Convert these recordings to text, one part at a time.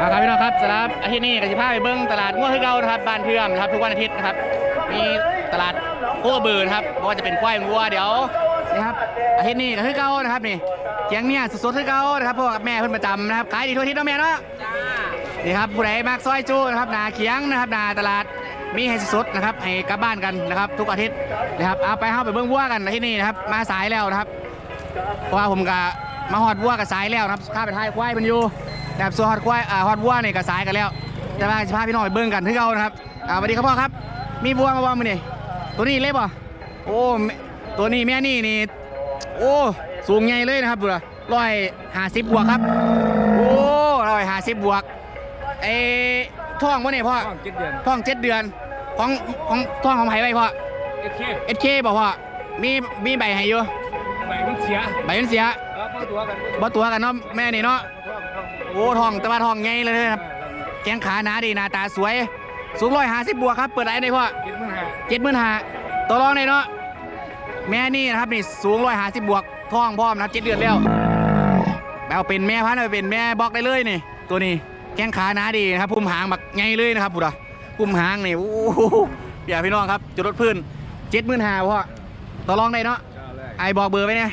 เอาครับพี่น้องครับสำหรับอาทิตย์นี้กสิภาไปเบิ้งตลาดง้วคือเก่านะครับบ้านเทื่อมนะครับทุกวันอาทิตย์นะครับมีตลาดโคกระบือนะครับว่าจะเป็นควายงัวเดี๋ยวนี่ครับอาทิตย์นี้ก็คือเก่านะครับนี่เจียงเนี่ยสดๆคือเก่านะครับพ่อกับแม่เพิ่อนประจำนะครับขายดีทั่วอาทิศเนาะแม่เนาะนี่ครับผู้ใดมากซอยจูนะครับนาเคียงนะครับนาตลาดมีให้สดๆนะครับให้กลับบ้านกันนะครับ ทุกอาทิตย์นะครับเอาไปเข้าไปเบิ้งวัวกันที่นี่นะครับ มาสายแล้วนะครับ เพราะว่าผมกับมาฮอดวัวกับสายแล้วนะครับข้าไปท้ายควายมันอยู่ แบบส่วนฮอดควายอ่าฮอดวัวนี่กับสายกันแล้ว แต่ว่าจะพาพี่น้องไปเบิ่งกันที่เขานะครับอ่าสวัสดีครับพ่อครับ มีวัวมาวัวมือนี่ตัวนี้เล็บป่ะโอ้แม่ตัวนี้แม่นี่นี่โอ้สูงใหญ่เลยนะครับดูละร้อยห้าสิบบวกครับ โอ้ร้อยห้าสิบบวกไอ้ท้องวะเนี่ยพ่อห้องเจ็ดเดือนท้องเจ็ดเดือนของของท้องของไผ่ไว้พ่อเอเคเอสเคบอกพ่อมีมีใบให้อยู่ใบมันเสียใบมันเสียเออพอตัวกันบ่ตัวกันเนาะแม่นี่เนาะท้องท้อง โอ้ทองแต่ว่าทองใหญ่เลยนะครับแข้งขาหนาดีหน้าตาสวย สูงร้อยห้าสิบบวกครับ เปิดไรได้พ่อเจ็ดหมื่นห้าเจ็ดหมื่นห้าตัวรองได้เนาะแม่นี่นะครับนี่สูงร้อยห้าสิบบวกทองพร้อมนะครับเจ็ดเดือนแล้วเอาเป็นแม่พันธุ์เอาเป็นแม่บล็อกได้เลยนี่ ตัวนี้แข้งขาหนาดีนะครับพุ่มหางบักใหญ่เลยนะครับบุตรพุ่มหางนี่โอ้โหเดี๋ยวพี่น้องครับจุดรถพื้นเจ็ดหมื่นห้าพ่อตัวรองได้เนาะเจ้าแรกไอบอกเบอร์ไว้เนี่ย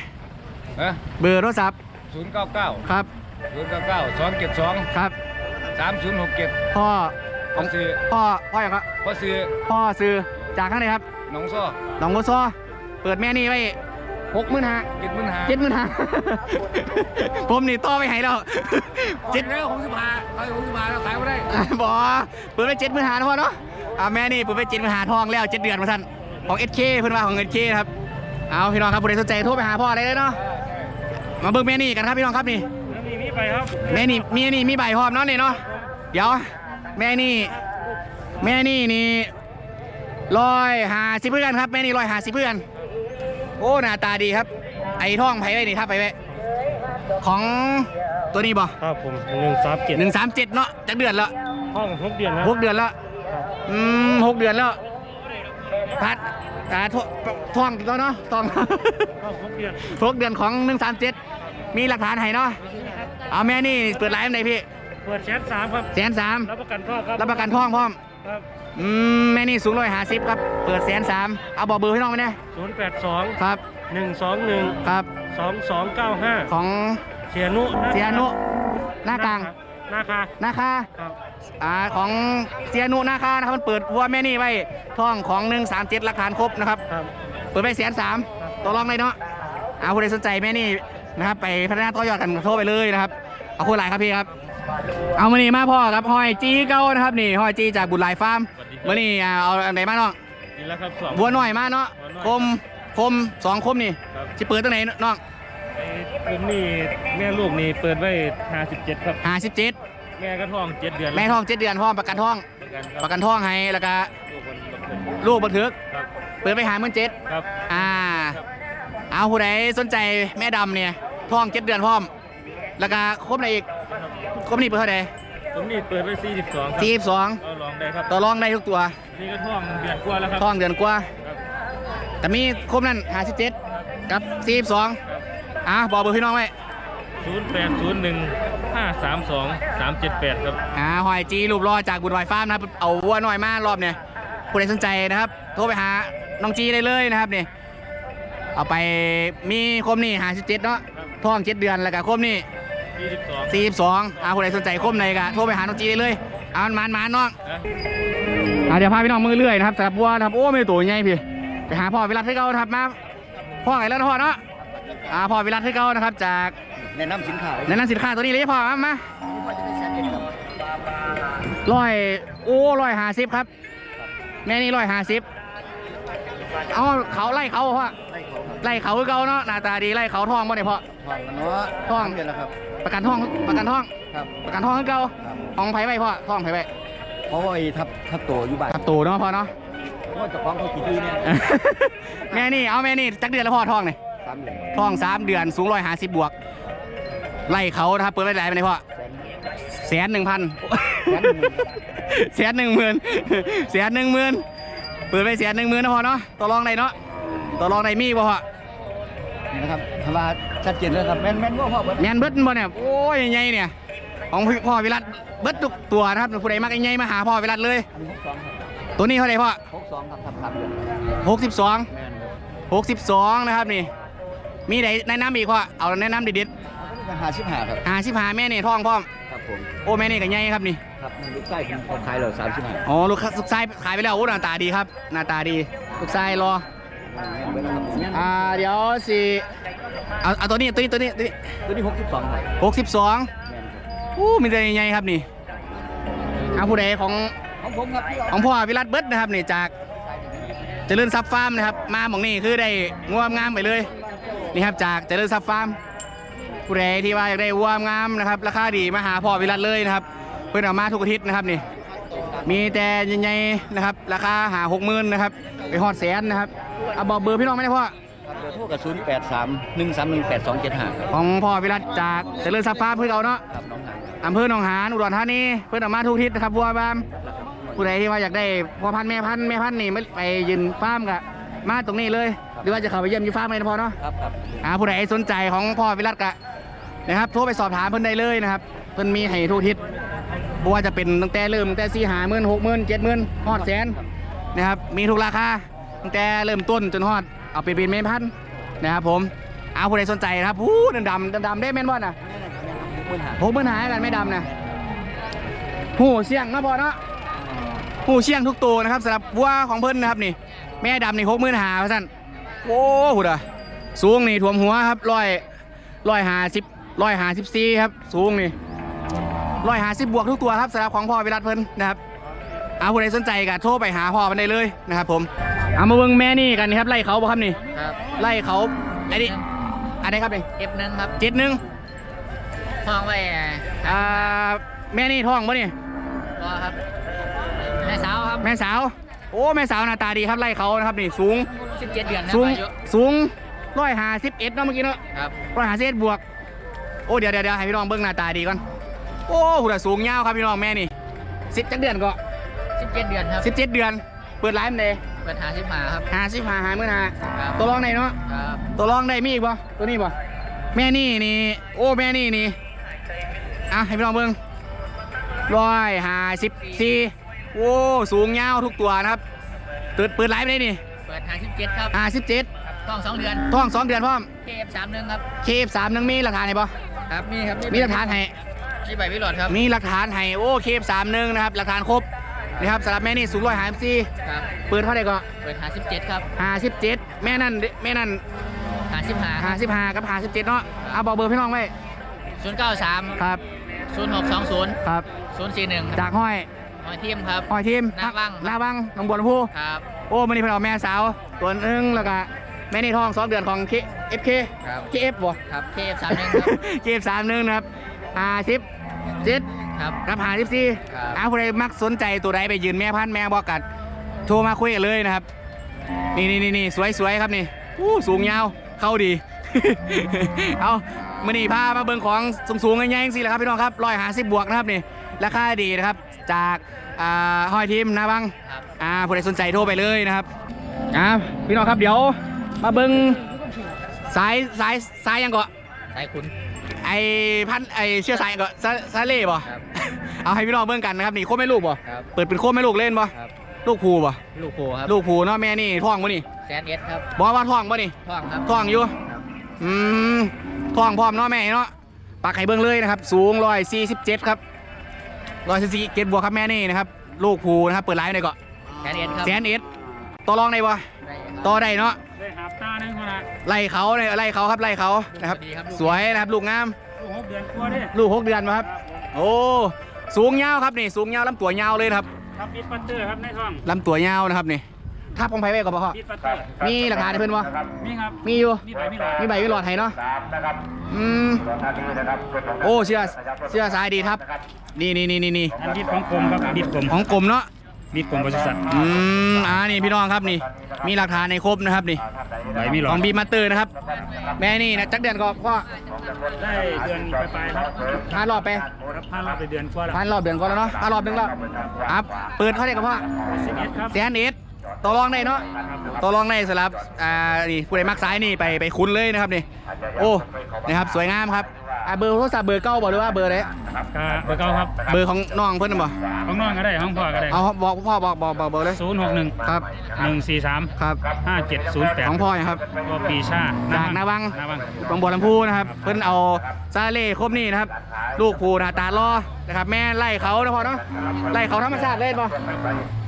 เออเบอร์โทรศัพท์ศูนย์เก้าเก้าครับ ศูนย์เก้าเก้าสองเจ็ดสองครับสามศูนย์หกเจ็ดพ่อพ่อซื้อพ่อพ่ออย่างครับพ่อซื้อพ่อซื้อจากข้างในครับหนองซ้อหนองบัวซอเปิดแม่นี่ไว้หกหมื่นห้าเจ็ดหมื่นห้าเจ็ดหมื่นห้าผมนี่ต่อไปให้แล้วเจ็เจ็ดดแล้วหกสิบห้าขายหกสิบห้าแล้วขายไม่ได้บอเปิดไปเจ็ดหมื่นห้านะพ่อเนาะอ่าแม่นี่เปิดไปเจ็ดหมื่นห้าทองแล้วเจ็ดเดือนมาท่านของเอสเคเพิ่นว่าของเอสเคครับเอาพี่น้องครับผู้ใดสนใจโทรไปหาพ่อได้เลยเนาะมาเบิ่งแม่นี่กันครับพี่น้องครับนี่มีมี ไปครับแม่นี่มีนี่มีใบพร้อมเนาะนี่เนาะเดี๋ยว แม่นี่ แม่นี่นี่ร้อยหาสิบเพื่อนครับแม่นี่ร้อยหาสิบเพื่อน โอ้หน้าตาดีครับ ไอ้ท่องไผ่ไว้นี่ทับไปไว้ของตัวนี้บ่ครับผมหนึ่งสามเจ็ดหนึ่งสามเจ็ดเนาะจากเดือนละห้องหกเดือนนะหกเดือนละอืมหกเดือนแล้วพัดตาท่อท่องแล้วเนาะท่องห้องหกเดือนหกเดือนของหนึ่งสามเจ็ดมีหลักฐานให้เนาะ เอาแม่นี่เปิดไลฟ์ไหนพี่เปิดแชทสามครับแสนสามรับประกันท่อครับรับประกันท่องพร้อมครับอืมแม่นี่สูงร้อยห้าสิบครับเปิดแสนสามเอาบอกเบอร์ให้น้องไหมเนี่ยศูนย์แปดสองครับหนึ่งสองหนึ่งครับสองสองเก้าห้าของเสียนุเสียนุหน้ากลางหน้าคานาคาครับอ่าของเสียนุนาคานะครับมันเปิดวัวแม่นี่ไว้ท่องของหนึ่งสามเจ็ดหลักฐานครบนะครับครับเปิดไปแสนสามตัวรองเลยเนาะเอาผู้ใดสนใจแม่นี่ นะครับ ไปพัฒนาต่อยอดกันโทรไปเลยนะครับ เอาคนหลายครับพี่ครับ เอามานี่มาพ่อครับหอยจีเก้านะครับนี่หอยจีจากบุญหลายฟาร์มมานี่อ่าเอาอันไหนมาน้องนี่แล้วครับสอง บัวหน่อยมาเนาะบัวหน่อยคมคมสองคมนี่ครับ จะเปิดตั้งไหนน้องไอ้ปืนนี่แม่ลูกนี่เปิดไว้ห้าสิบเจ็ดครับ ห้าสิบเจ็ดแม่ก็ท้องเจ็ดเดือนแม่ท้องเจ็ดเดือนพ่อประกันท้องประกันคประกันท้องให้แล้วก็ลูกคนบันเทิงลูกบันทึกครับเปิดไปหาเมื่อเจ็ดครับ อ่าเอาผู้ใดสนใจแม่ดำเนี่ย ท้องเจ็ดเดือนพร้อม แล้วก็ครบอะไรอีกครบนี่เปิดเท่าไหร่ผมนี่เปิดไว้สี่สิบสองครับสี่สิบสองเอาลองได้ครับต่อรองได้ทุกตัว นี่ก็ท้องเดือนกว่าแล้วครับ ท้องเดือนกว่า ครับ แต่มีครบนั่นห้าสิบเจ็ดกับสี่สิบสองอะบอกเบอร์พี่น้องไว้ศูนย์แปดศูนย์หนึ่งห้าสามสองสามเจ็ดแปดครับ อ่าหอยจีรูปรอจากบุญหอยฟาร์มนะครับเอาวัวหน่อยมารอบเนี่ยผู้ใดสนใจนะครับ โทรไปหาน้องจีได้เลยนะครับนี่เอาไปมีคมนี่ห้าสิบเจ็ดเนาะ ท้องเจ็ดเดือนแล้วก็คมนี่ยี่สิบสองสี่สิบสองอ่าผู้ใดสนใจคมไหนก็โทรไปหาน้องจีได้เลยเอามันมันมันน้องนะอ่าเดี๋ยวพาพี่น้องมือเลื่อยนะครับสำหรับวัวนะครับโอ้ไม่ตัวใหญ่พี่ไปหาพ่อวิรัตให้เขานะครับมาพ่อไหนแล้วนะพ่อเนาะอ่าพ่อวิรัตให้เขานะครับ จากแนะนำสินค้าแนะนำสินค้าตัวนี้เลยพ่อมามาร้อยโอ้ร้อยห้าสิบครับแม่นี่ร้อยห้าสิบเอาเขาไล่เขาพ่อ ไล่เขาครับไล่เขาคือเขาเนาะหน้าตาดีไล่เขาทองบ่เนี่ยพ่อทองเนาะทองเดือนแล้วครับ ประกันทองประกันทอง ครับ ประกันทองคือเขาครับทองไผ่ไว้พ่อทองไผ่ไว้เพราะว่าไอ้ทับทับตัวอยู่บ้านครับตูเนาะพ่อเนาะ เพราะว่าเจะคล้าของเขากี่ทีเนี่ยแม่นี่เอาแม่นี่จักเดือนแล้วพ่อทองเนี่ยสามเดือนทองสามเดือนสูงร้อยห้าสิบบวก ไล่เขานะครับเปิดไว้ไหนไปไหนพ่อแสน แสนหนึ่งพันแสนหนึ่งหมื่นแสนหนึ่งหมื่นแสนหนึ่งหมื่นเปิดไปแสนหนึ่งหมื่นนะพ่อเนาะต่อรองได้เนาะ ต่อรองได้มีบ่พ่อนี่นะครับคำว่าชัดเจนเลยครับแม่นแม่นว่าพ่อเบิดแมนเบิดบ่เนี่ยโอ้ยใหญ่ๆเนี่ย ของพ่อวิรัตเบิดทุกตัวนะครับผู้ใดมักใหญ่ๆมาหาพ่อวิรัตเลย อันนี้หกสองครับตัวนี้เท่าไหร่พ่อหกสองครับทำทำเลยหกสิบสองแม่นครับหกสิบสองนะครับนี่ มีไหนแนะนำอีกพ่อเอาแนะนำเด็ดราคาชิบหาครับ ๆหาสิบหาแม่นี่ท้องพร้อมครับผม โอ้แม่นี่ก็ใหญ่ครับนี่ ครับมันลูกใต้ผมเขาขายเราสามสิบห้าอ๋อลูกลูกชายขายไปแล้วโอ้หน้าตาดีครับหน้าตาดีลูกชายรอ อ่าเดี๋ยวสิเอาเอาตัวนี้ตัวนี้ตัวนี้ตัวนี้ตัวนี้หกสิบสองครับหกสิบสองแม่นครับอู้มีแต่ใหญ่ๆครับนี่เอาผู้ใดของของผมครับของพ่อวิรัตเบิดนะครับนี่จากเจริญทรัพย์ฟาร์มนะครับ มาหมองนี่คือได้งวมงามไปเลยนี่ครับจากเจริญทรัพย์ฟาร์มผู้ใดที่ว่าอยากได้วัวงามนะครับราคาดีมาหาพ่อวิรัตเลยนะครับ เพื่อนเอามาทุกอาทิตย์นะครับนี่ มีแต่ใหญ่ๆนะครับ ราคาหาหกหมื่นนะครับ ไปฮอดแสนนะครับเอาบอกเบอร์พี่น้องไม่ได้พ่อครับเบอร์โทรกับศูนย์แปดสามหนึ่งสามหนึ่งแปดสองเจ็ดห้าครับของพ่อวิรัตจากเจริญทรัพย์ฟาร์มเพื่อนเราเนาะครับน้องหางครับอำเภอหนองหานอุดรธานีเพื่อนเอามาทุกอาทิตย์นะครับวัวบามผู้ใดที่ว่าอยากได้พ่อพันธุ์แม่พันธุ์แม่พันธุ์นี่ไม่ไปยืนฟาร์มกับมาตรงนี้เลย หรือว่าจะเข้าไปเยี่ยมอยู่ฟาร์มเลยนะพ่อเนาะครับครับอ่าผู้ใดสนใจของพ่อวิรัตกะนะครับโทรไปสอบถามเพิ่นได้เลยนะครับเพิ่นมีให้ทุกอาทิศ บ่ว่าจะเป็นตั้งแต่เริ่มตั้งแต่สี่หาหมื่นหกหมื่นเจ็ดหมื่นฮอดแสนนะครับ มีทุกราคาตั้งแต่เริ่มต้นจนฮอดเอาไปเป็นแม่พันธุ์นะครับผมเอาผู้ใดสนใจนะครับผู้ดำดำดำๆได้แม่นบ่น่ะหมื่นหาหกหมื่นหากันไม่ดำนะหูเสี่ยงเนาะพอเนาะหูเสี่ยงทุกตัวนะครับสำหรับวัวของเพิ่นนะครับนี่ แม่ดำนี่หกหมื่นหาท่านโอ้โหดอะสูงนี่ถ่วมหัวครับร้อยร้อยหาสิบร้อยหาสิบสี่ครับ สูงนี่ ร้อยหาสิบบวกทุกตัวครับสำหรับของพ่อวิรัตเพิ่นนะครับเอาผู้ใดสนใจก็โทรไปหาพ่อมันได้เลยนะครับผมเอามาเบิ่งแม่นี่กันนะครับไล่เขาบ่ครับนี่ครับไล่เขาอันนี้อันนี้ครับนี่เอฟหนึ่งครับเจ็ดหนึ่งห้องไว้อ่าแม่นี่ท้องปะนี่ก็ครับแม่สาวครับแม่สาว โอ้แม่สาวหน้าตาดีครับไล่เขานะครับนี่สูง17เดือนนะสูงอายุสูงร้อยหาสิบเอ็ดเนาะเมื่อกี้เนาะครับร้อยหาสิบเอ็ดบวกโอ้เดี๋ยวเดี๋ยวเดี๋ยวให้พี่น้องเบิ้งหน้าตาดีก่อน โอ้หุ่นสูงยาวครับพี่น้องแม่นี่สิบจักเดือนก็17เดือนครับสิบเจ็ดเดือน เปิดไลฟ์มันเลยเปิดหาสิบหาครับ หาสิบหาหาเมื่อหาครับ ตัวรองไหนเนาะครับตัวรองได้มีอีกปะตัวนี้ปะแม่นี่นี่โอ้แม่นี่นี่อะให้พี่น้องเบิ้งร้อยหาสิบสี่โอ้สูงยาวทุกตัวนะครับเปิดเปิดไลฟ์ไปเลยนี่เปิดหา17ครับหาสิบเจ็ดต้องสองเดือนท้องสองเดือนพร้อมเคเอฟสามหนึ่งครับ เคฟสามนึงมีหลักฐานให้ปะครับนี่ครับมีหลักฐานให้ นี่ใบวิโรดครับ มีหลักฐานให้โอ้เคฟสามนึงนะครับหลักฐานครบนะครับสำหรับแม่นี่สูงร้อยหาสิบสี่ครับ เปิดเท่าไหร่ก็เปิดหา17ครับหาสิบเจ็ดแม่นั่นแม่นั่นหาสิบหาหาสิบห้ากับหาสิบเจ็ดเนาะเอาบอกเบอร์พี่น้องไว้ศูนย์เก้าสามครับศูนย์หกสองศูนย์ครับศูนย์สี่หนึ่งจากห้อยหอยทีมครับห้อยทีมหน้าวังหน้าวังหนองบัวลำพูครับโอ้มันนี่เป็นเอาแม่สาวตัวหนึงแล้วก็แม่นี่ท้องสองเดือนของเคเอฟเคครับเคเอฟบ่ครับเคเอฟสามหนึ่งครับเคเอฟสามนึงนะครับหาสิบ เจ็ดครับกับหาสิบสี่ครับอาผู้ใดมักสนใจตัวใดไปยืนแม่พันธุ์แม่บอกกัดโทรมาคุยกันเลยนะครับ นี่นี่นี่นี่สวยสวยครับนี่อู้สูงยาวเข้าดี เอามื่อนี้พามาเบิ่งของสูงสูงๆใหญ่ๆสิแหละครับพี่น้องครับร้อยหาสิบบวกนะครับนี่ราคาดีนะครับจากอ่าห้อยทีมนะบังครับอ่าผู้ใดสนใจโทรไปเลยนะครับอ่าพี่น้องครับเดี๋ยวมาเบิ่งสายสายสายยังเกาะสายคุณ ไอพันไอเชื่อสายยังเกาะซาซาเล่บ่ ครับ เอาให้พี่น้องเบิ่งกันนะครับนี่โคตรแม่ลูกบ่ ครับ เปิดเป็นโคตรแม่ลูกเล่นบ่ ครับ ลูกผูบ่ ลูกโพครับลูกผูเนาะแม่นี่ท้องบ่นี่แซนเอสครับบอกว่าท้องบ่นี่ ท่องครับ ท้องอยู่ครับอืมท้องพร้อมเนาะแม่เนาะปากไข่เบิ่งเลยนะครับ สูง147ครับ147บวกครับแม่นี่นะครับ ลูกผูนะครับ เปิดไลฟ์ในเกาะแซนเอสครับแสนเอ็ดต่อรองได้บ่ได้ครับต่อได้เนาะได้ หาบตาหนึ่งคนละไล่เขาเนี่ยไล่เขาครับไล่เขานะครับ สวัสดีครับลูกสวยนะครับลูกงาม ลูกหกเดือนกว่าเด้ลูกหกเดือนมาครับ โอ้สูงยาวครับนี่สูงยาวลำตัวยาวเลยนะครับครับบิดปัตเตอร์ครับในท้องลำตัวยาวนะครับนี่ทับของไผ่ไว้ก่อนบ่พ่อบิดปัตเตอร์มีหลักฐานให้เพิ่นบ่มีครับมีอยู่มีใบมีหลอดมีใบวิหลอดให้เนาะอืมโอ้เชื่อเชื่อสายดีครับ นี่นี่นี่นี่นี่อันบิดของกรมครับบิดกรมของกลมเนาะ บิดกรมบริษัทอืมอ่านี่พี่น้องครับนี่ มีหลักฐานในครบนะครับนี่ใบมีหลอขดองบีมาเตอร์นะครับ แม่นี่นะจักเดือนก็พ่อได้เดือนปลายๆครับพานรอบไปครับพานเราไปเดือนกว่าแล้วพานรอบเดือนก่อนแล้วเนาะพานรอบหนึงแล้วครับเปิดเท่าไหร่กับพ่อสิบเอ็ดครับแสนเอ็ดต่อรองได้เนาะต่อรองได้สำหรับอ่านี่ผู้ใดมักซ้ายนี่ไปไปคุ้นเลยนะครับนี่โอ้นะครับสวยงามครับ อ่าเบอร์โทรศัพท์เบอร์เก้าบอกหรือว่าเบอร์อะไรกาเบอร์เก้าครับ เบอร์ของน้องเพิ่นน่ะบ่ห้องนอนก็ได้ห้องพ่อก็ได้เอาบอกพ่อบอกบอกบอกเบอร์เลยศูนย์หกหนึ่งครับหนึ่งสี่สามครับห้าเจ็ดศูนย์แปดของพ่อนะครับก็ปีชาจากนาวังนาวังบางบัวลำพูนะครับ เพิ่นเอาซาเล่ครบนี่นะครับ ลูกผูหน้าตาล่อ นะครับแม่ไล่เขานะพ่อเนาะไล่เขาธรรมชาติเล่นป่ะ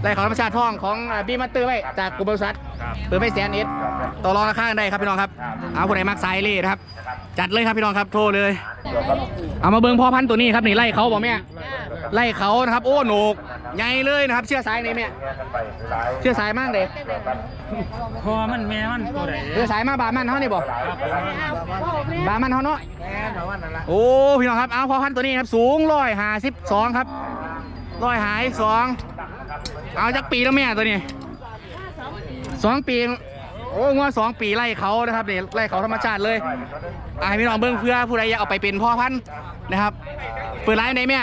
ไล่เขาธรรมชาติท่องของอ่าบีมัตเตอร์ไว้จากกลุ่มบริษัทครับเปิดไม่แสนเอ็ดต่อรองราคากันได้ครับพี่น้องครับเอาผู้ใดมักไซเล่นะครับ จัดเลยครับพี่น้องครับโทรเลย เอามาเบิ้งพ่อพันธุ์ตัวนี้ครับนี่ไล่เขาบอกแม่ไล่เขานะครับโอ้โหนก ใหญ่เลยนะครับ เชื่อสายไหนแม่เชื่อสายมากเลยพอมันแม่มันตัวไหนเชื่อสายมาบามันเขานี่บอกครับผมบามันเขาเนาะโอ้พี่น้องครับเอาพ่อพันธุ์ตัวนี้ครับสูงร้อยห้าสิบสองครับร้อยหายสองเอาจากปีแล้วแม่ตัวนี้สองปี โอ้งวสองปีไล่เขานะครับเนี่ไล่เขาธรรมชาติเลยอะให้พี่น้องเบิ้งเพื่อผู้ใดอยากเอาไปเป็นพ่อพันธุ์นะครับ เปิดร้านไหนแม่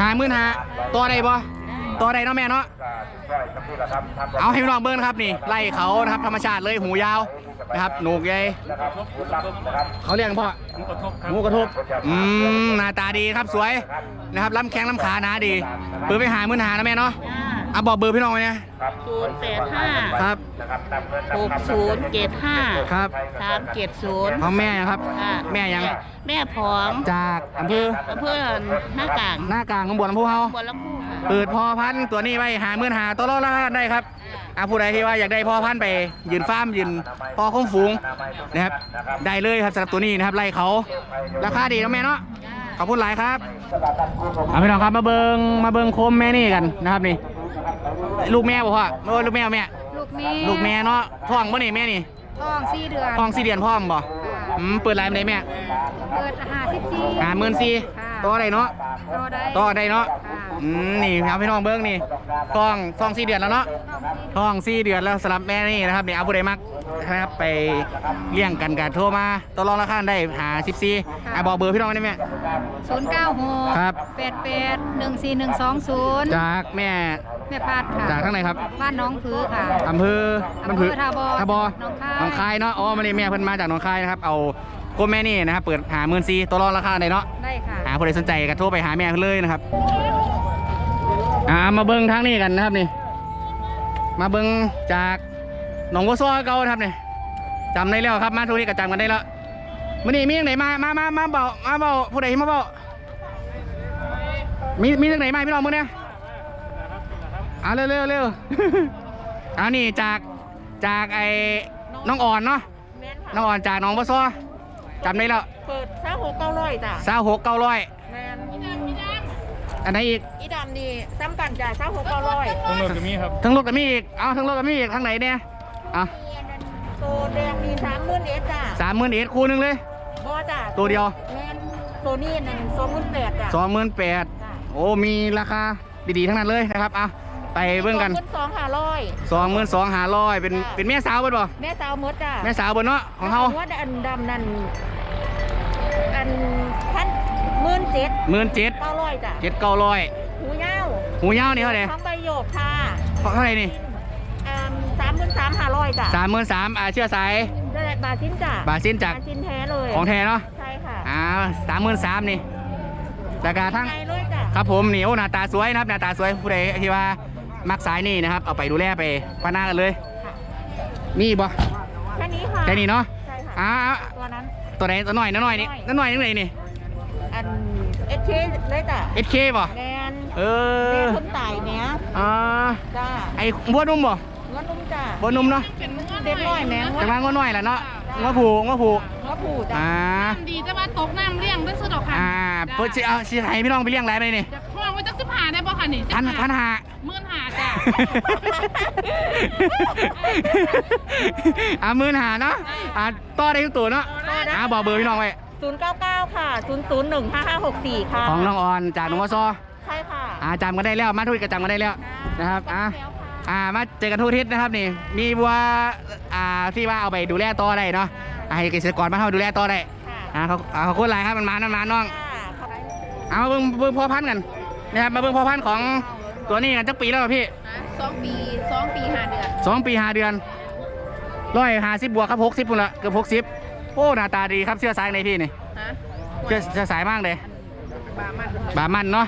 หามื่นหาตัวใดบ่ตัวใดเนาะแม่เนาะเอาให้พี่น้องเบิ้งนะครับนี่ไล่เขานะครับธรรมชาติเลยหูยาวนะครับหนูกใหญ่เขาเรียกพ่อหมูกระทบครับหมูกระทบอืมหน้าตาดีครับสวยนะครับลำแข้งลำขาหนาดีเปิดไปหามื่นหานะแม่เนาะ อะบอกเบอร์พี่น้องไว้นะ ศูนย์แปดห้าครับ หกศูนย์เจ็ดห้าครับ สามเจ็ดศูนย์ของแม่นะครับ ค่ะแม่ยัง แม่ผอมจากอำเภออำเภอหน้ากลางหน้ากลางของบัวลำพูเฮา บัวลำพูค่ะเปิดพอพันธุ์ตัวนี้ไว้หามื่นหาตัวรอดละได้ครับอะผู้ใดที่ว่าอยากได้พอพันธุ์ไป ยืนฟาร์มยืนพอคงฝูงนะครับ ได้เลยครับสำหรับตัวนี้นะครับไล่เขาราคาดีนะแม่เนาะ ขอบคุณหลายครับเอาพี่น้องครับมาเบิงมาเบิงโคมแม่นี่กันนะครับนี่ ลูกแม่บอกว่าโอ้ยลูกแม่แม่ ลูกแม่ลูกแม่เนาะท้องบ่นี่แม่นี่ท้องสี่เดือนท้องสี่เดือนพร้อมบ่อืมเปิดร้านไหนแม่เกิดห้าสิบสี่หาหมื่นสี่ ค่ะ ต่อได้เนาะต่อได้ต่อได้เนาะค่ะอืมนี่ครับพี่น้องเบิ้งนี่ท้องท้องสี่เดือนแล้วเนาะท้องสี่เดือนแล้วสำหรับแม่นี่นะครับนี่เอาผู้ใดมักนะครับไปเลี้ยงกันกันโทรมาต่อรองราคาได้หาสิบสี่อะบอกเบอร์พี่น้องได้ไหมศูนย์เก้าหกครับแปดแปดหนึ่งสี่หนึ่งสองศูนย์จากแม่แม่พัดค่ะจากทางไหนครับบ้านน้องผือค่ะอำเภอมันผือำเภอทาบอทาบอหนองคายหนองคายเนาะอ๋อมาเลยแม่เพิ่นมาจากหนองคายนะครับเอา โคมแม่นี่นะครับเปิดหาหมื่นสี่ตัวรองราคาได้เนาะได้ค่ะ หาคนใดสนใจก็โทรไปหาแม่เพิ่นเลยนะครับอ่ามาเบิ้งทางนี้กันนะครับนี่ มาเบิ้งจากหนองวัวซ้อเก่านะครับนี่จำได้แล้วครับมาทุกนี้ก็จำกันได้แล้วมื่อนี้มีทางไหนมามามามาเบามาเบาผู้ใดมาเบามีมีทางไหนมาพี่น้องมึงเนี่ยเอาเร็วเร็วเร็วเอานี่จากจากไอ้น้องอ่อนเนาะแม่นน้องอ่อนจากหนองวัวซ้อ จำได้แล้วเปิดเศร้าหกเก้าร้อยจ้ะสาวหกเก้าร้อยแม่นอันไหนอีกอีดำนี่ซ้ำกันจ้ะเศร้าหกเก้าร้อยตรงนู้นก็มีครับทั้งรถกับมีอีกเอาทั้งรถกับมีอีกทางไหนเนี่ยเอาโซแดงมีสามหมื่นเอสจ้ะสามหมื่นเอ็ดคู่หนึ่งเลยบ่จ้ะตัวเดียวแม่นตัวนี้นั่นสองหมื่นแปดจ้ะสองหมื่นแปดจ้ะโอ้มีราคาดีๆทั้งนั้นเลยนะครับเอา ไปเบิ่งกันสองหมื่นสองห้าร้อยสองหมื่นสองหาร้อยเป็นเป็นแม่สาวเบิดบ่แม่สาวมดจ้ะแม่สาวเบิดเนาะของเฮาว่าอันดำนั่นอันพันหมื่นเจ็ดหมื่นเจ็ดเก้าร้อยจ้ะเจ็ดเก้าร้อยหูยาวหูยาวนี่เท่าไหร่ท้องใบโยกค่ะเท่าไหร่นี่สามหมื่นสามห้าร้อยจ้ะสามหมื่นสามอ่าเชื่อสายได้บาซินจ้ะบาซินจากบาซินแท้เลยของแท้เนาะใช่ค่ะอ่าสามหมื่นสามนี่ราคาทั้งไงเลยจ้ะครับผมนี่โอ้หน้าตาสวยนะครับหน้าตาสวยผู้ใดที่ว่า มักสายนี่นะครับ เอาไปดูแลไปพัฒนากันเลย มีบ่แค่นี้ค่ะแค่นี้เนาะใช่ค่ะอ่าตัวนั้น ตัวไหนตัวหน่อยน้อยนี่น้อยนึงไหนนี่อันเอชเคเลยจ้ะ SK บ่แมนเอแมอนคนตายเนี้ยอ่าจ้าไอ้บัวนุ่มบ่เงิ นนุ่มจ้ะบัวนุ่มเนาะเด็กน้อยแมงแต่ว่างัวน้อยแหละเนาะงัวผูงัวผูงอผูจ้ะอ่าดีจะมาตกน้ำเลี้ยงด้วยสุดอกค่ะอ่าเพิ่นสิเอาสิให้พี่น้องไปเลี้ยงหลายไปนี่จะห้องไว้จักสิบหาได้ป่ะค่ะนี่พันพันหาหมื่นหาจ้ะอ่าหมื่นหาเนาะอ่าต่อได้ทุกตัวเนาะอ่าบอกเบอร์พี่น้องไว้ศูนย์เก้าเก้าค่ะศูนย์ศูนย์หนึ่งห้าห้าหกสี่ค่ะ ของน้องออนจากหนองวัวซอใช่ค่ะ อ่าจำกันได้แล้ว มาทุกทีก็จำกันได้แล้วนะครับ อ่า อ่ามาเจอกันทุกอาทิศนะครับนี่ มีบัวอ่าที่ว่าเอาไปดูแลต่อได้เนาะอ่าให้เกษตรกรมานเฮาดูแลต่อได้ค่ะอ่าเขาอ่าเขาคนหลายครับมันมามันมาน้องค่ะขอบคุณเอามาเบิ่งเบิ่งพ่อพันธุ์กันนะครับมาเบิ่งพ่อพันธุ์ของตัวนี้กันจักปีแล้วเหรอพี่สองปีสองปีห้าเดือนสองปีห้าเดือนร้อยห้าสิบบวกครับหกสิบปุ่นละเกือบหกสิบโอ้หน้าตาดีครับเสื้อสายในพี่นี่เชื่อเชื่อสายมากเลยบามันเนาะ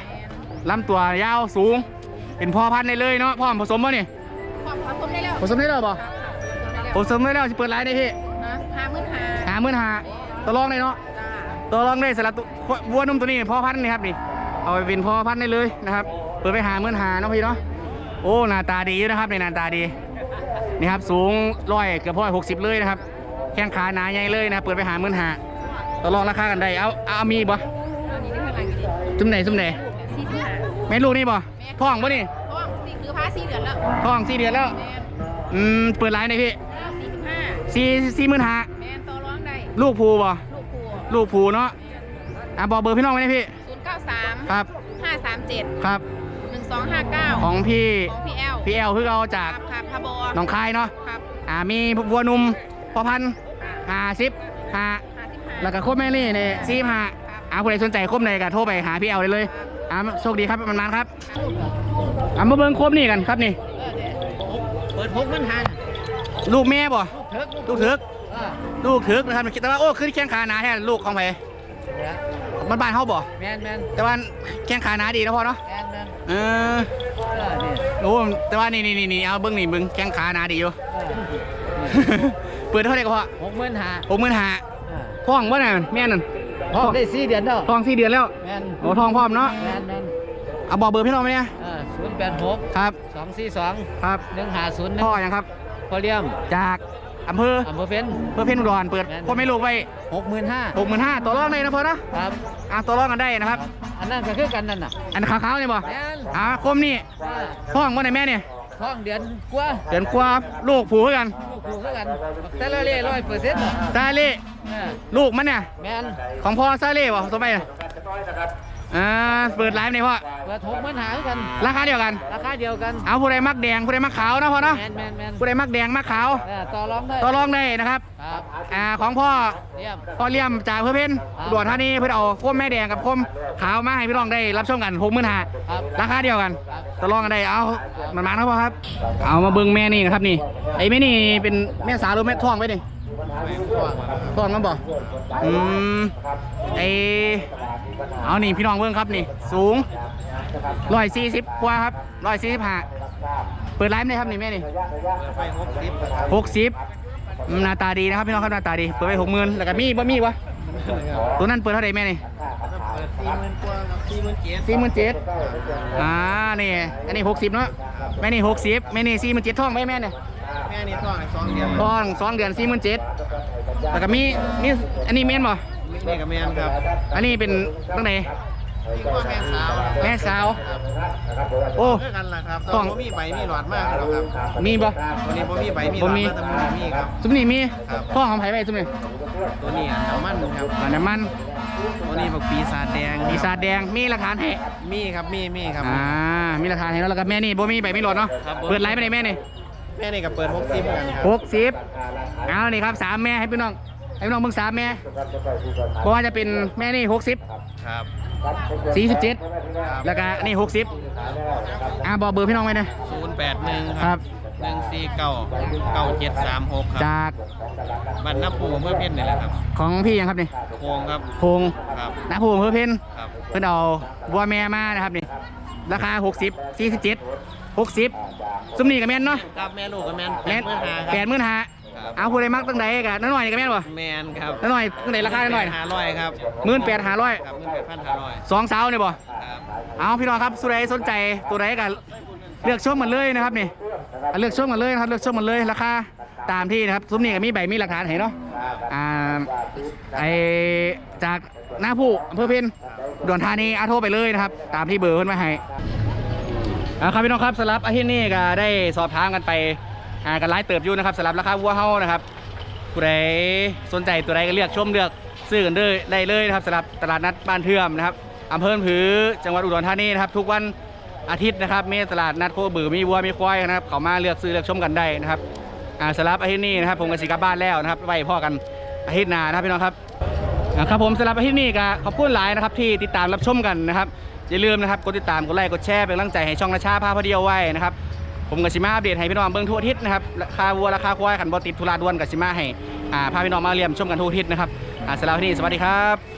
ลำตัวยาวสูง เป็นพ่อพันธุ์ได้เลยเนาะพ่อมผสมป่ะนี่ความผสมได้แล้วผสมได้แล้วป่ะผสมได้แล้วจะเปิดร้านได้พี่ห้าหมื่นห้าหาหมื่นหาตัวรองได้เนาะตัวรองได้สำหรับตัววัวนุ่มตัวนี้พ่อพันธุ์นี่ครับนี่เอาไปเป็นพ่อพันธุ์ได้เลยนะครับเปิดไปหาเมื่นหาเนาะพี่เนาะโอ้หน้าตาดีอยู่นะครับในหน้าตาดีนี่ครับสูงร้อยเกือบร้อยหกสิบเลยนะครับแข้งขาหนาใหญ่เลยนะเปิดไปหาเมื่นหาตัวรองราคากันได้เอาเอามีบ่อันนี้ได้เท่าไหร่กันดีจุ่มไหนจุ่มไหนสี่สิบห้าแม่ลูกนี่บ่ ท้องบ่นี่เพราะว่าสี่คือพาสี่เดือนแล้วท้องสี่เดือนแล้ว แมนอืม เปิดร้านได้พี่สี่สิบห้าสี่สี่หมื่นหาแมนต่อร้องได้ลูกภูบ่ลูกครูลูกภูเนาะ อะบอกเบอร์พี่น้องไว้นะพี่ ศูนย์เก้าสามครับ ห้าสามเจ็ดครับ หนึ่งสองห้าเก้าของพี่ของพี่แอลพี่แอลเพิ่งเอาจากครับครับพะบอหนองคายเนาะ ครับอ่า มีวัวหนุ่มพอพันธุ์หาสิบหาห้าสิบห้า แล้วก็โคบแม่ลี่เนี่ยซีหาอ่าผู้ใดสนใจโคบในก็โทรไปหาพี่แอลได้เลย อ่าโชคดีครับมันมันๆครับอ่ามาเบิ่งโคบนี่กันครับนี่ เปิดหกหมื่นห้าลูกแม่บ่เถิกลูกถึกลูกถึกนะครับคิดแต่ว่าโอ้ขึ้นแข้งขาหนาแท้ลูกของไผมันบ้านเฮาบ่แมนแมนแต่ว่าแข้งขาหนาดีนะพ่อเนาะแมนแมนเออเออนี่โอ้แต่ว่านี่นี่นี่นี่เอาเบิ้งนี่เบิ้งแข้งขาหนาดีอยู่เปิดเท่าไหร่ก็พอหกหมื่นห้าหกหมื่นห้าท้องบ่น่ะแม่นั่น พ่อได้สี่เดือนแล้วท้องสี่เดือนแล้วแมนโอ้ท้องพร้อมเนาะแมนแมนเอาบอกเบอร์พี่น้องไหมเนี่ยเออศูนย์แปดหกครับสองสี่สองครับหนึ่งห้าศูนย์หนึ่พ่งอยังครับพอเลี่ยมจากอำเภออำเภอเพนเพื่อเพชรอุดรเปิดแม่นพ่อไม่ลูกไว้หกหมื่นห้าหกหมื่นห้าต่อรองได้นะพ่อนะครับอะต่อรองกันได้นะครับ อันนั้นก็คือกันนั่นน่ะ อันขาวๆนี่บ่แมนอ่าคมนี่อ่าท้องว่าไหนแม่เนี่ยท้องเดือนกว่าเดือนกว่าลูกผูคือกัน ลูกผูกคือกันแต่ละเล่ร้อยเปอร์เซ็นต์ซาเล่ลูกมันเนี่ยแมนของพ่อซาเล่บ่สมัยน่ะ อ่าเปิดไลฟ์นี่พ่อเปิดหกหมื่นห้าคือกัน ราคาเดียวกัน ราคาเดียวกัน เอาผู้ใดมักแดงผู้ใดมักขาวนะพ่อเนาะแมนแมนแมนผู้ใดมักแดงมักขาวเออต่อรองได้ต่อรองได้นะครับครับอ่าของพ่อเยี่ยม พ่อเลี่ยมจากเพื่อเพนครับอุด่วนท่านี้เพื่อเอาโคมแม่แดงกับโคมขาวมาให้พี่น้องได้รับชมกันหกหมื่นห้าครับราคาเดียวกันครับ ต่อรองกันได้เอามันมาครับพ่อครับ เอามาเบิ้งแม่นี่นะครับนี่ไอ้แม่นี่เป็นแม่สาวหรือแม่ท้องไว้ดิท้องมันบ่อืมไอ เอานี่พี่น้องเบิ้งครับนี่สูงร้อยสี่สิบกว่าครับร้อยสี่สิบห้าเปิดไลฟ์ได้ครับนี่แม่นี่หกสิบหน้าตาดีนะครับพี่น้องครับหน้าตาดีเปิดไปหกหมื่นแล้วก็มีบ่มีวะตัวนั้นเปิดเท่าไหร่แม่นี่สี่หมื่นเจ็ดอ่านี่อันนี้หกสิบเนาะแม่นี่หกสิบแม่นี่สี่หมื่นเจ็ดท้องไหมแม่เนี่ยแม่นี่ท้องสองเดือนท้องสองเดือนสี่หมื่นเจ็ดแล้วก็มีมีอันนี้แม่นบ่ นี่กับแม่นครับอันนี้เป็นตั้งไหน นี่ว่าแม่สาวแม่สาวโอ้เพื่อกันล่ะครับท้ต้อองงมีใบมีหลอดมากหรอกครับมีบ่ ตัวนี้บ่มีใบมีหลบ่อดมีมาแต่มันมีครับ ซุมนี่มีครับท้องของไผ่ไปซุมนี่ตัวนี้อันน้ำมันครับ อ่าน้ำมันตัวนี้บักปีศาจแดงปีศาจแดงมีหลักฐานให้มีครับมีมีครับ อ่ามีหลักฐานให้แล้วแล้วก็แม่นี่บ่มีใบมีหลอดเนาะครับผม เปิดไลฟ์ไปไหนแม่นี่แม่นี่ก็เปิดหกสิบเหมือนกันครับ หกสิบเอานี่ครับสามแม่ให้พี่น้อง ให้พี่น้องเบิ่งสามแม่เพราะว่าจะเป็นแม่นี่หกสิบครับสี่สิบเจ็ดครับแล้วก็นี่หกสิบอ่าบอกเบอร์พี่น้องไว้นะศูนย์แปดหนึ่งคครัรับบหนึ่งสี่เก้าเก้าเจ็ดสามหกครับจากบ้านน้ำปูเมื่อเพ็ญนี่แหละครับ ของพี่ยังครับนี่โค้งครับพงครับนาภูมิอำเพื่อเพนครับเพื่อนเอาบัวแม่มานะครับนี่ราคา60 47 60ซุมนี่กับแม่นเนาะครับแม่ลูกกับแม่นแปแม่ดนหมื่นห้าแปดหมื่นห้าครับ เอาผู้ใดมักตั้งใดกันน้อยๆนี่กับแม่นบ่แมนครับน้อยๆตั้งใดราคาน้อยห้าร้อยครับหมื่นแปดห้าร้อยครับหมื่นแปดพันห้าร้อยสองสาวนี่บ่ครับเอาพี่น้องครับสุดใดสนใจตัวใดกันเลือกชมมันเลยนะครับนี่เลือกชมมันเลยนะครับเลือกชมมันเลยราคาตามที่นะครับซุ้มนี่ก็มีใบมีหลักฐานให้เนาะอ่าไอจากหน้าผู้อำเภอเพนด่วนธานีอาโทรไปเลยนะครับ ตามที่เบอร์เพิ่นมาให้อ่าครับพี่น้องครับสำหรับอาทิตย์นี้ก็ได้สอบถามกันไป อ่ากันไลฟ์เติบอยู่นะครับสำหรับราคาวัวเฮานะครับผู้ใดสนใจตัวใดก็เลือกชมเลือกซื้อกันเลยได้เลยนะครับสำหรับตลาดนัดบ้านเทื่อมนะครับอำเภอผือจังหวัดอุดรธานีนะครับทุกวันอาทิตย์นะครับมีตลาดนัดโคบือมีวัวมีควายนะครับเขามาเลือกซื้อเลือกชมกันได้นะครับอ่าสำหรับอาทิตย์นี้นะครับผมกับสิกลับบ้านแล้วนะครับไว้พ่อกันอาทิตย์หน้านะครับพี่น้องครับครับผมสำหรับอาทิตย์นี้ก็ขอบคุณหลายนะครับที่ติดตามรับชมกันนะครับอย่าลืมนะครับกดติดตามกดไลค์กดแชร์เป็นกำลังใจให้ช่องราชาพาพอดียวไว้นะครับ ผมกับชิมาอัปเดตให้พี่น้องเบิ้งทั่วทิศนะครับราคาวัวราคาควายขันบอติดทุราดวนกับชิมาให้อ่าพาพี่น้องมาเรียมชมกันทั่วทิศนะครับอ่าสำหรับที่นี่สวัสดีครับ